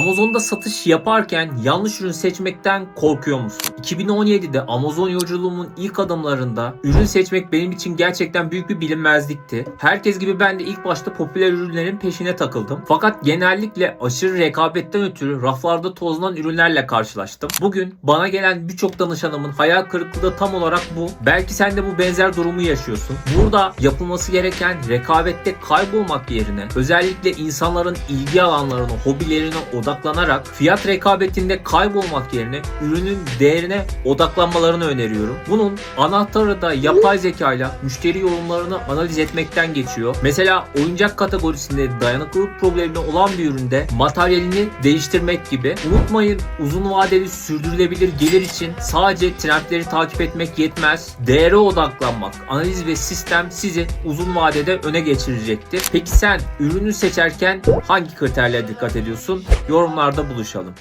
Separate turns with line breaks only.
Amazon'da satış yaparken yanlış ürün seçmekten korkuyor musun? 2017'de Amazon yolculuğumun ilk adımlarında ürün seçmek benim için gerçekten büyük bir bilinmezlikti. Herkes gibi ben de ilk başta popüler ürünlerin peşine takıldım. Fakat genellikle aşırı rekabetten ötürü raflarda tozlanan ürünlerle karşılaştım. Bugün bana gelen birçok danışanımın hayal kırıklığı da tam olarak bu. Belki sen de bu benzer durumu yaşıyorsun. Burada yapılması gereken rekabette kaybolmak yerine özellikle insanların ilgi alanlarına, hobilerine odaklanarak fiyat rekabetinde kaybolmak yerine ürünün değerine odaklanmalarını öneriyorum. Bunun anahtarı da yapay zeka ile müşteri yorumlarını analiz etmekten geçiyor. Mesela oyuncak kategorisinde dayanıklılık problemi olan bir üründe materyalini değiştirmek gibi. Unutmayın uzun vadeli sürdürülebilir gelir için sadece trendleri takip etmek yetmez. Değere odaklanmak, analiz ve sistem sizi uzun vadede öne geçirecektir. Peki sen ürünü seçerken hangi kriterlere dikkat ediyorsun? Yorumlarda buluşalım.